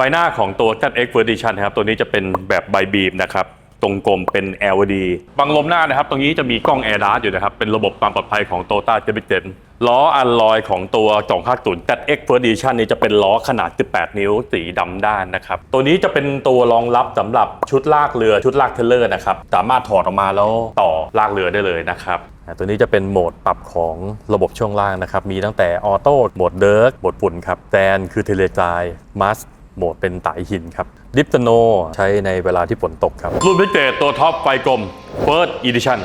ไฟหน้าของตัว ZX Version นะครับ ตัวนี้จะเป็นแบบใบบีมนะครับ ตรงกลมเป็น LED บังลมหน้านะครับ ตรงนี้จะมีกล้อง Air Dart อยู่นะครับ เป็นระบบความปลอดภัยของ Toyota j e p i t e n ล้ออัลลอยของตัว250 ZX Version นี่จะเป็นล้อขนาด 18 นิ้วสีดำด้านนะครับ ตัวนี้จะเป็นตัวรองรับสำหรับชุดลากเรือชุดลากเทเลอร์นะครับ สามารถถอดออกมาแล้วต่อลากเรือได้เลยนะครับตัวนี้จะเป็นโหมดปรับของระบบช่วงล่างนะครับ มีตั้งแต่ออโต้โหมดเดิร์กโหมดฝุ่นครับแซนคือเทเลจายมัส โหมดเป็นไตหินครับดิฟตโนใช้ในเวลาที่ฝนตกครับรุ่นพิเศษตัวท็อปไฟกลม First Edition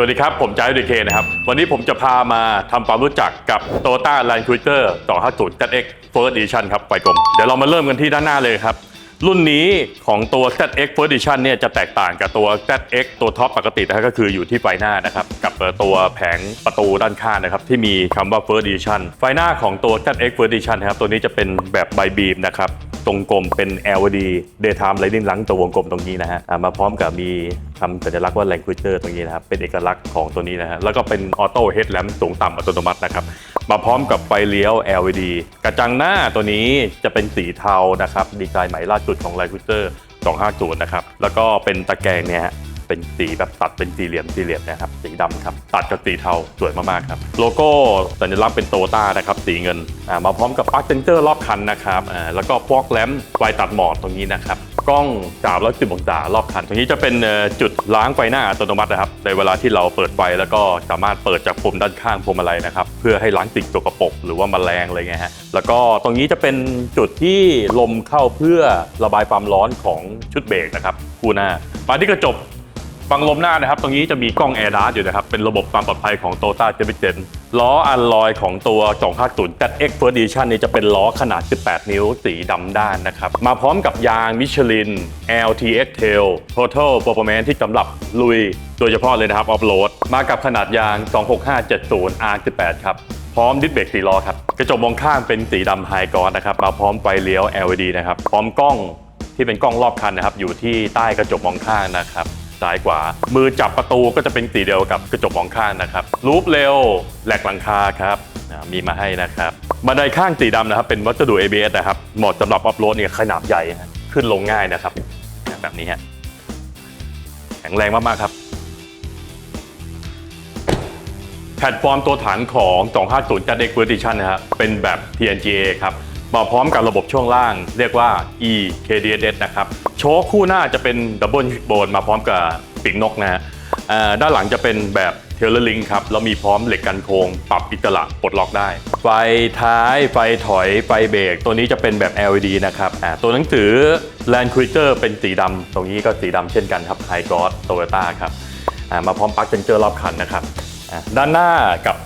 วัสดีครับ ผมจายดีเคนะครับ วันนี้ผมจะพามาทำความรู้จักกับ Toyota Land Cruiser 250 ZX First Edition ครับไฟกลม เดี๋ยวเรามาเริ่มกันที่ด้านหน้าเลยครับ รุ่นนี้ของตัว ZX First Edition เนี่ยจะแตกต่างกับตัว ZX ตัวท็อปปกตินะครับก็คืออยู่ที่ไฟหน้านะครับ กับตัวแผงประตูด้านข้างนะครับ ที่มีคำว่า First Edition ไฟหน้าของตัว ZX First Edition นะครับ ตัวนี้จะเป็นแบบใบบีมนะครับตรงกลมเป็น LED Daytime Lighting หลังตัววงกลมตรงนี้นะฮะมาพร้อมกับมีคำสัญลักษณ์ว่า Land Cruiser ตรงนี้นะครับ เป็นเอกลักษณ์ของตัวนี้นะฮะแล้วก็เป็นออโต้เฮดแลมสูงต่ำอัตโนมัตินะครับ มาพร้อมกับไฟเลี้ยว LED กระจังหน้าตัวนี้จะเป็นสีเทานะครับ ดีไซน์ใหม่ล่าสุดของ Land Cruiser 250 นะครับ แล้วก็เป็นตะแกรงเนี่ยฮะเป็นสีแบบตัดเป็นสี่เหลี่ยมสี่เหลี่ยมนะครับ สีดำครับ ตัดกับสีเทาสวยมากๆครับ โลโก้สัญลักษณ์เป็นโตต้านะครับ สีเงินมาพร้อมกับปาร์คเซนเตอร์รอบคันนะครับแล้วก็ฟอกแลมไฟตัดหมอกตรงนี้นะครับ กล้อง310องศารอบคัน ตรงนี้จะเป็นจุดล้างไฟหน้าอัตโนมัตินะครับ ในเวลาที่เราเปิดไฟแล้วก็สามารถเปิดจากปุ่มด้านข้างพวงมาลัยนะครับ เพื่อให้ล้างสิ่งสกปรกหรือว่าแมลงอะไรเงี้ยฮะ แล้วก็ตรงนี้จะเป็นจุดที่ลมเข้าเพื่อระบายความร้อนของชุดเบรกนะครับคู่หน้า มาที่กระจก ฟังลมหน้านะครับ ตรงนี้จะมีกล้อง Air Dart อยู่นะครับ เป็นระบบความปลอดภัยของ Toyota j e p i t e n ล้ออัลลอยของตัว250 ZX First Edition นี่จะเป็นล้อขนาด 18 นิ้วสีดำด้านนะครับ มาพร้อมกับยางมิชลิน LTX Tail Total Performance ที่สำหรับลุย โดยเฉพาะเลยนะครับออฟโรดมากับขนาดยาง 26570 R18 ครับพร้อมดิสเบรกสีล้อครับ กระจกมองข้างเป็นสีดำไฮกอสนะครับ มาพร้อมไฟเลี้ยว LED นะครับ พร้อมกล้องที่เป็นกล้องรอบคันนะครับ อยู่ที่ใต้กระจกมองข้างนะครับ ซ้ายขวา มือจับประตูก็จะเป็นสีเดียวกับกระจกมองข้างนะครับรูปเร็วแหลกหลังคาครับมีมาให้นะครับบันไดข้างสีดำนะครับ เป็นวัสดุ ABS นะครับเหมาะสำหรับออฟโรดเนี่ยขนาดใหญ่ขึ้นลงง่ายนะครับ แบบนี้ฮะแข็งแรงมาก ๆ ครับแพลตฟอร์มตัวถังของ 250 จัดเด็กเวอร์ติชันนะครับเป็นแบบ TNGA ครับ มาพร้อมกับระบบช่วงล่าง เรียกว่า EKDS นะครับ โชคคู่หน้าจะเป็นดับเบิลโบนมาพร้อมกับปีกนกนะฮะอ่อด้านหลังจะเป็นแบบเทเลอร์ลิงครับแล้วมีพร้อมเหล็กกันโค้งปรับอิสระปลดล็อกได้ ไฟท้าย ไฟถอย ไฟเบรกตัวนี้จะเป็นแบบ LED นะครับอ่าตัวหนังสือ Land Cruiser เป็นสีดำตรงนี้ก็สีดำเช่นกันครับ High Gloss Toyota ครับอ่ามาพร้อมปลั๊กเซนเจอร์รอบคันนะครับอะด้านหน้ากับ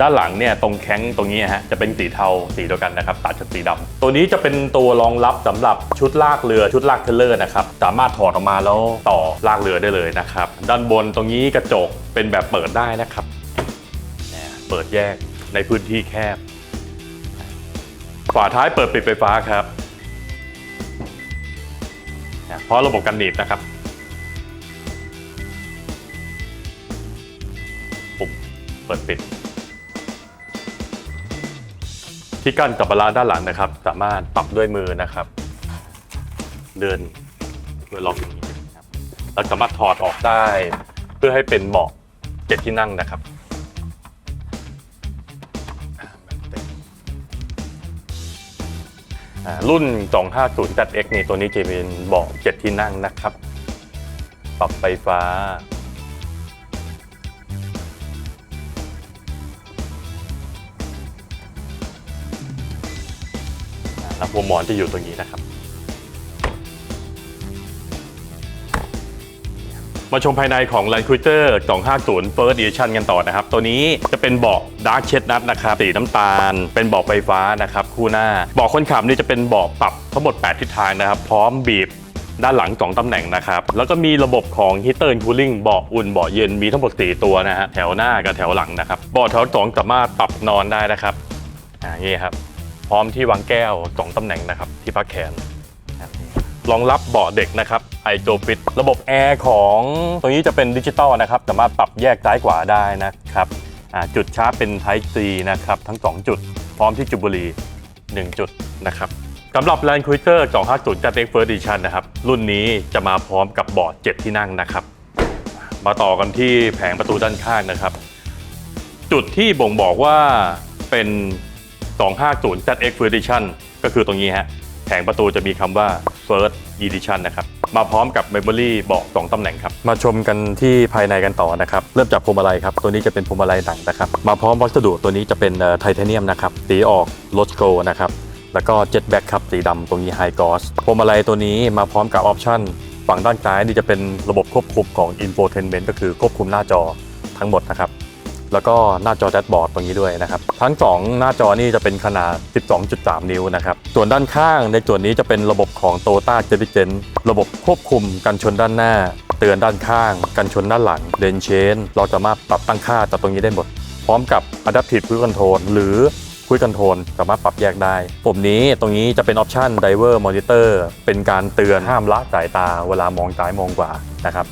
ด้านหลังเนี่ยตรงแข้งตรงนี้ฮะจะเป็นสีเทาสีเดียวกันนะครับตัดกับสีดำตัวนี้จะเป็นตัวรองรับสำหรับชุดลากเรือชุดลากเทเลอร์นะครับสามารถถอดออกมาแล้วต่อลากเรือได้เลยนะครับด้านบนตรงนี้กระจกเป็นแบบเปิดได้นะครับเปิดแยกในพื้นที่แคบฝาท้ายเปิดปิดไฟฟ้าครับเนี่ยเพราะระบบกันหนีบนะครับปุ่มเปิดปิด ที่กั้นกับบาลานด้านหลังนะครับ สามารถปรับด้วยมือนะครับ เดินเพื่อล็อกอย่างนี้นะครับแล้วสามารถถอดออกได้ เพื่อให้เป็นเบาะเจ็ดที่นั่งนะครับอ่าแบบเต็มอ่ารุ่น 250 ZX นี่ตัวนี้จะเป็นเบาะเจ็ดที่นั่งนะครับ ปรับไฟฟ้า หัวหมอนจะอยู่ตรงนี้นะครับ มาชมภายในของ Land Cruiser 250 First Edition กันต่อนะครับ ตัวนี้จะเป็นเบาะ Dark c h e s t n u t นะครับ สีน้ำตาล เป็นเบาะไฟฟ้านะครับ คู่หน้า เบาะคนขับนี่จะเป็นเบาะปรับทั้งหมด 8 ทิศทางนะครับ พร้อมบีบด้านหลัง 2 ตำแหน่งนะครับ แล้วก็มีระบบของ Heater and Cooling เบาะอุ่นเบาะเย็นมีทั้งหมด 4 ตัวนะฮะแถวหน้ากับแถวหลังนะครับเบาะแถวสองสามารถปรับนอนได้นะครับอ่านี่ครับ พร้อมที่วางแก้ว 2ตำแหน่งนะครับที่พักแขนรองรับเบาะเด็กนะครับไอโ o ฟิตระบบแอร์ของตรงนี้จะเป็นดิจิตอลนะครับสามารถปรับแยกซ้ายขวาได้นะครับอ่าจุดชาร์จเป็น Type C นะครับทั้ง 2 จุด พร้อมที่จุดบุหรี่1จุดนะครับสำหรับ Land Cruiser 250 z x First Edition นะครับ รุ่นนี้จะมาพร้อมกับเบาะ7ที่นั่งนะครับ มาต่อกันที่แผงประตูด้านข้างนะครับ จุดที่บ่งบอกว่าเป็น 250 ZX First Edition ก็คือตรงนี้ฮะแผงประตูจะมีคำว่า First Edition นะครับ มาพร้อมกับ Memory เบาะ2ตำแหน่งครับ มาชมกันที่ภายในกันต่อนะครับ เริ่มจากพวงมาลัยครับ ตัวนี้จะเป็นพวงมาลัยหนังนะครับ มาพร้อมวัสดุตัวนี้จะเป็นไทเทเนียมนะครับสีออกโลสโกนะครับ แล้วก็เจ็ตแบ็กครับสีดำตรงนี้ไฮกอสพวงมาลัยตัวนี้มาพร้อมกับออปชั่นฝั่งด้านซ้ายนี่จะเป็นระบบควบคุมของ Infotainment ก็คือควบคุมหน้าจอทั้งหมดนะครับ แล้วก็หน้าจอแดชบอร์ดตรงนี้ด้วยนะครับ ทั้ง 2 หน้าจอนี่จะเป็นขนาด 12.3 นิ้วนะครับ ส่วนด้านข้างในส่วนนี้จะเป็นระบบของ t o y o t a j e t g e n ระบบควบคุมกันชนด้านหน้า เตือนด้านข้าง กันชนด้านหลังเลนเชนเราสามารถปรับตั้งค่าจากตรงนี้ได้หมด พร้อมกับ Adaptive Cruise Control หรือ Cruise Control สามารถปรับแยกได้ปุ่มนี้ตรงนี้จะเป็นออปชัน Diver Monitor เป็นการเตือนห้ามละสายตาเวลามองซ้ายมองขวานะครับ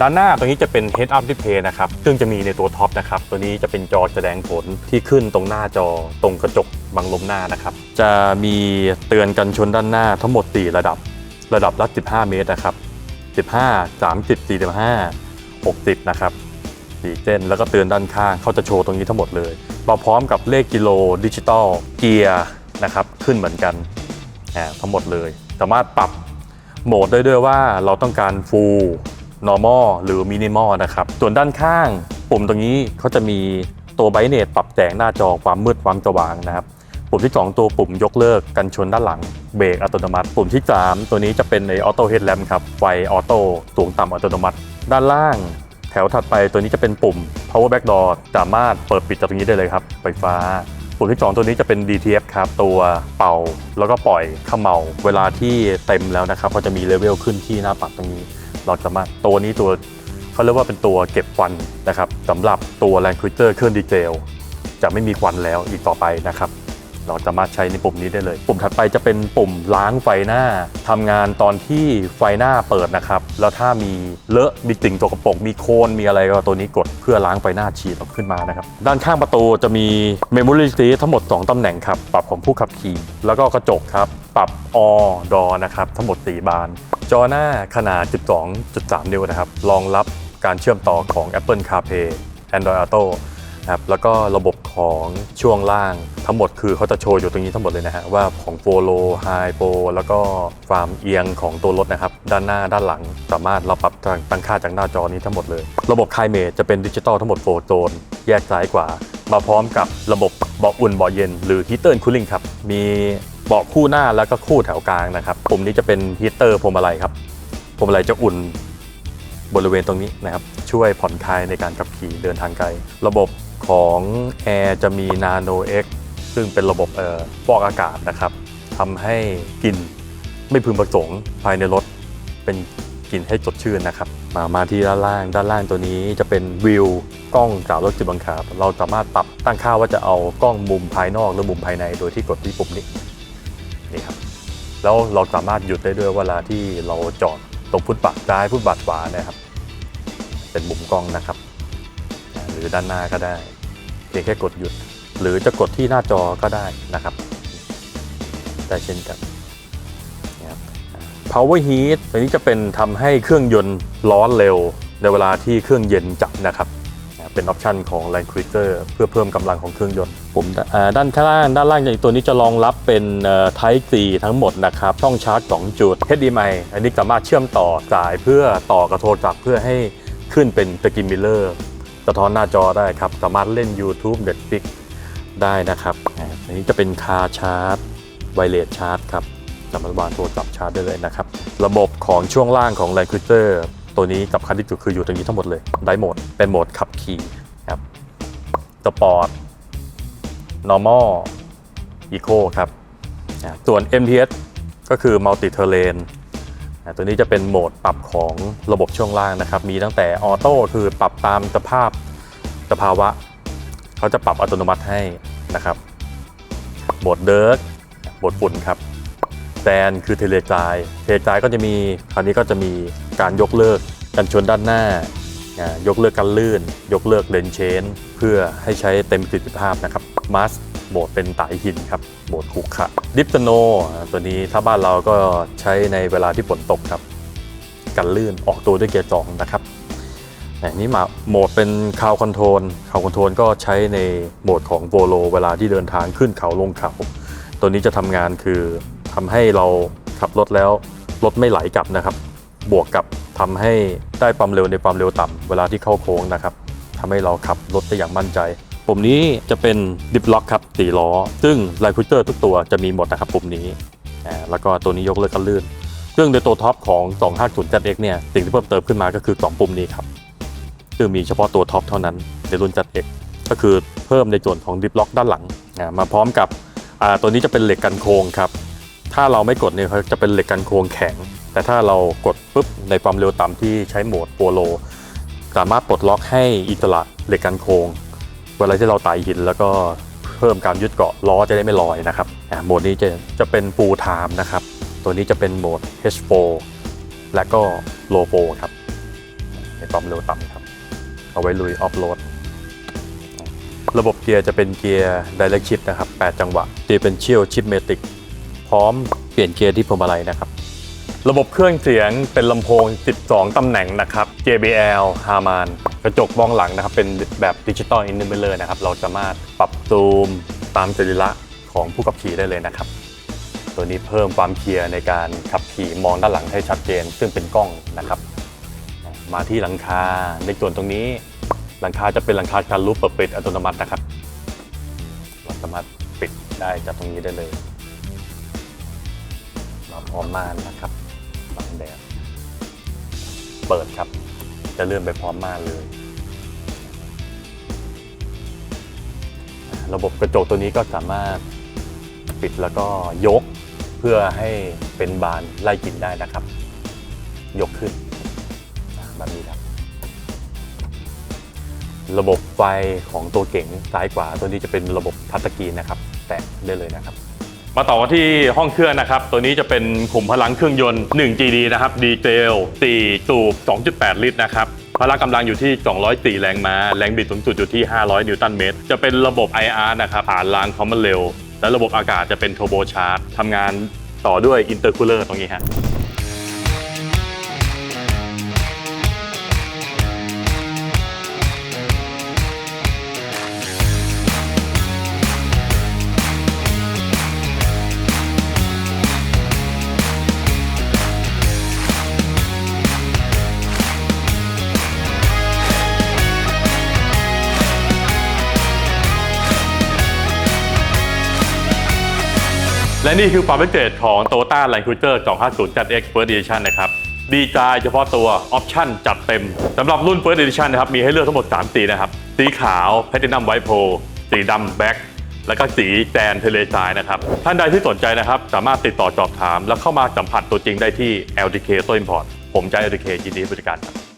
ด้านหน้าตรงนี้จะเป็น Head Up Display นะครับ ซึ่งจะมีในตัวท็อปนะครับ ตัวนี้จะเป็นจอแสดงผลที่ขึ้นตรงหน้าจอตรงกระจกบังลมหน้านะครับ จะมีเตือนกันชนด้านหน้าทั้งหมด 4 ระดับ ระดับละ 15 เมตรนะครับ 15 30 45 60 นะครับ4เส้นแล้วก็เตือนด้านข้างเขาจะโชว์ตรงนี้ทั้งหมดเลย มาพร้อมกับเลขกิโลดิจิตอลเกียร์นะครับขึ้นเหมือนกันทั้งหมดเลย สามารถปรับโหมดได้ด้วยว่าเราต้องการ full normal หรือ minimal นะครับ ส่วนด้านข้างปุ่มตรงนี้เขาจะมีตัวไบเนตปรับแสงหน้าจอความมืดความสว่างนะครับ ปุ่มที่ 2 ตัวปุ่มยกเลิกกันชนด้านหลังเบรกอัตโนมัติ ปุ่มที่ 3 ตัวนี้จะเป็นในออโต้เฮดแลมครับไฟออโต้สูงต่ำอัตโนมัติ ด้านล่าง แถวถัดไปตัวนี้จะเป็นปุ่ม power back door สามารถเปิดปิดจากตรงนี้ได้เลยครับไฟฟ้าปุ่มที่ 2 ตัวนี้จะเป็น DTF ครับ ตัวเป่า แล้วก็ปล่อยขมเหลาเวลาที่เต็มแล้วนะครับก็จะมีเลเวลขึ้นที่หน้าปัดตรงนี้ เราสามารถตัวนี้ตัวเขาเรียกว่าเป็นตัวเก็บควันนะครับสำหรับตัว Land Cruiser เครื่องดีเจลจะไม่มีควันแล้วอีกต่อไปนะครับ เราสามารถใช้ในปุ่มนี้ได้เลย ปุ่มถัดไปจะเป็นปุ่มล้างไฟหน้าทำงานตอนที่ไฟหน้าเปิดนะครับ แล้วถ้ามีเลอะมีติ่งตกกระปรกมีโคลนมีอะไรก็ตัวนี้กดเพื่อล้างไฟหน้าฉีดออกขึ้นมานะครับ ด้านข้างประตูจะมี Memory Seat ทั้งหมด 2ตำแหน่งครับ ปรับของผู้ขับขี่ แล้วก็กระจกครับ ปรับอดอนะครับ ทั้งหมด 4 บาน จอหน้าขนาด 12.3 นิ้วนะครับ รองรับการเชื่อมต่อของ Apple CarPlay Android Auto นะครับแล้วก็ระบบของช่วงล่างทั้งหมดคือเขาจะโชว์อยู่ตรงนี้ทั้งหมดเลยนะฮะว่าของโฟโลไฮโปแล้วก็ความเอียงของตัวรถนะครับ ด้านหน้าด้านหลังสามารถเราปรับตั้งค่าจากหน้าจอนี้ทั้งหมดเลย ระบบคายเมทจะเป็นดิจิตอลทั้งหมดโฟโซนแยกซ้ายขวามาพร้อมกับระบบเบาะอุ่นเบาะเย็น หรือฮีเตอร์คูลิ่งครับมี เบาะคู่หน้าแล้วก็คู่แถวกลางนะครับปุ่มนี้จะเป็นฮีเตอร์พวงมาลัยครับพวงมาลัยจะอุ่นบริเวณตรงนี้นะครับช่วยผ่อนคลายในการขับขี่เดินทางไกล ระบบของแอร์จะมี Nano X ซึ่งเป็นระบบเอ่อฟอกอากาศนะครับทำให้กลิ่นไม่พึงประสงค์ภายในรถเป็นกลิ่นให้สดชื่นนะครับ มามาที่ด้านล่าง ด้านล่างตัวนี้จะเป็นวิวกล้องจากรถจิตบังคับ เราสามารถปรับตั้งค่าว่าจะเอากล้องมุมภายนอกหรือมุมภายในโดยที่กดที่ปุ่มนี้ นี่ครับแล้วเราสามารถหยุดได้ด้วยเวลาที่เราจอดตรงฟุตบาทซ้ายฟุตบาทขวานะครับ เป็นมุมกล้องนะครับ หรือด้านหน้าก็ได้เพียงแค่กดหยุด หรือจะกดที่หน้าจอก็ได้นะครับ ได้เช่นกันนะครับอ่า power heat ตัวนี้จะเป็นทำให้เครื่องยนต์ร้อนเร็วในเวลาที่เครื่องเย็นจับนะครับ เป็นออปชันของ Land Cruiser เพื่อเพิ่มกำลังของเครื่องยนต์ปุ่มอ่าด้านข้างล่างด้านล่างอย่างตัวนี้จะรองรับเป็นเอ่อ Type C ทั้งหมดนะครับช่องชาร์จ 2 จุด HDMI อันนี้สามารถเชื่อมต่อสายเพื่อต่อกระโทรศัพท์เพื่อให้ขึ้นเป็นสกิมมิเลอร์สะท้อนหน้าจอได้ครับ สามารถเล่น YouTube Netflix ได้นะครับอ่าอันนี้จะเป็นคาชาร์จไวเลสชาร์จครับสามารถวางโทรศัพท์ชาร์จได้เลยนะครับ ระบบของช่วงล่างของ Land Cruiser ตัวนี้สำคัญที่สุดคืออยู่ตรงนี้ทั้งหมดเลยได้โหมด เป็นโหมดขับขี่ครับสปอร์ต normal eco ครับส่วน MTS ก็คือ multi terrain ตัวนี้จะเป็นโหมดปรับของระบบช่วงล่างนะครับ มีตั้งแต่ออโต้คือปรับตามสภาพสภาวะ เขาจะปรับอัตโนมัติให้นะครับโหมดเดิร์กโหมดฝุ่นครับแซนคือเทเลจายเทเลจายก็จะมีคราวนี้ก็จะมี การยกเลิกกันชนด้านหน้า ยกเลิกการลื่น ยกเลิกเลนเชน เพื่อให้ใช้เต็มประสิทธิภาพนะครับมัสโหมดเป็นไตหินครับโหมดขรุขระดิฟสโน ตัวนี้ถ้าบ้านเราก็ใช้ในเวลาที่ฝนตกครับ กันลื่นออกตัวด้วยเกียร์สองนะครับอันนี้มาโหมดเป็นคาวคอนโทรลคาวคอนโทรลก็ใช้ในโหมดของโ o โลเวลาที่เดินทางขึ้นเขาลงเขา ตัวนี้จะทำงานคือทำให้เราขับรถแล้วรถไม่ไหลกลับนะครับ บวกกับทำให้ได้ความเร็วในความเร็วต่ำเวลาที่เข้าโค้งนะครับทำให้เราขับรถได้อย่างมั่นใจ ปุ่มนี้จะเป็นดิฟล็อกครับสี่ล้อ ซึ่งไลคูเตอร์ทุกตัวจะมีหมดนะครับปุ่มนี้ แล้วก็ตัวนี้ยกเลิกกันลื่น ซึ่งในตัวท็อปของ 250 ZX เนี่ย สิ่งที่เพิ่มเติมขึ้นมาก็คือ 2 ปุ่มนี้ครับ ซึ่งมีเฉพาะตัวท็อปเท่านั้นในรุ่นจัดเอกก็คือเพิ่มในส่วนของดิฟล็อกด้านหลัง มาพร้อมกับตัวนี้จะเป็นเหล็กกันโค้งครับ ถ้าเราไม่กดเนี่ยเขาจะเป็นเหล็กกันโค้งแข็ง แต่ถ้าเรากดปุ๊บในความเร็วต่ำที่ใช้โหมดโปโล สามารถปลดล็อกให้อิสระเหล็กกันโค้งเวลาที่เราไต่หินแล้วก็เพิ่มการยึดเกาะล้อจะได้ไม่ลอยนะครับโหมดนี้จะจะเป็น full time นะครับ ตัวนี้จะเป็นโหมด H4 และก็ Low 4ครับ ในความเร็วต่ำครับ เอาไว้ลุยออฟโรดระบบเกียร์จะเป็นเกียร์ Direct Shift นะครับ 8 จังหวะ Differential Shift Matic พร้อมเปลี่ยนเกียร์ที่พวงมาลัยนะครับ ระบบเครื่องเสียงเป็นลำโพง 12 ตำแหน่งนะครับ JBL Harman กระจกมองหลังนะครับเป็นแบบดิจิตอลอินเนอร์เลเลอร์นะครับ เราสามารถปรับซูมตามจริละของผู้ขับขี่ได้เลยนะครับ ตัวนี้เพิ่มความเคลียร์ในการขับขี่มองด้านหลังให้ชัดเจน ซึ่งเป็นกล้องนะครับ มาที่หลังคาในส่วนตรงนี้หลังคาจะเป็นหลังคาการรูปเปิดปิดอัตโนมัตินะครับ เราสามารถปิดได้จากตรงนี้ได้เลยมาพร้อมม่านนะครับ แดด เปิดครับ จะเลื่อนไปพร้อมม่านเลย ระบบกระจกตัวนี้ก็สามารถปิดแล้วก็ยกเพื่อให้เป็นบานไล่กลิ่นได้นะครับ ยกขึ้นแบบนี้ครับ ระบบไฟของตัวเก๋งซ้ายขวาตัวนี้จะเป็นระบบทัชสกรีนนะครับ แตะได้เลยนะครับ มาต่อที่ห้องเครื่องนะครับ ตัวนี้จะเป็นขุมพลังเครื่องยนต์ 1 GD นะครับ ดีเซล4สูบ 2.8 ลิตรนะครับ พละกำลังอยู่ที่ 204 แรงม้า แรงบิดสูงสุดอยู่ที่ 500 นิวตันเมตร จะเป็นระบบ IR นะครับผ่านรางคอมมอนเรลและระบบอากาศจะเป็นโทโบชาร์จทำงานต่อด้วยอินเตอร์คูลเลอร์ตรงนี้ฮะ และนี่คือความพิเศษของ Toyota Land Cruiser 250 ZX First Edition นะครับ ดีใจเฉพาะตัวออปชั่นจัดเต็มสำหรับรุ่น First Edition นะครับ มีให้เลือกทั้งหมด 3 สีนะครับ สีขาว Platinum White Pearl สีดำ Black แล้วก็สีแดนเทเลทรายนะครับ ท่านใดที่สนใจนะครับ สามารถติดต่อสอบถาม แล้วเข้ามาสัมผัสตัวจริงได้ที่ LTK ตัว Import ผมใจ LTK ยินดีบริการครับ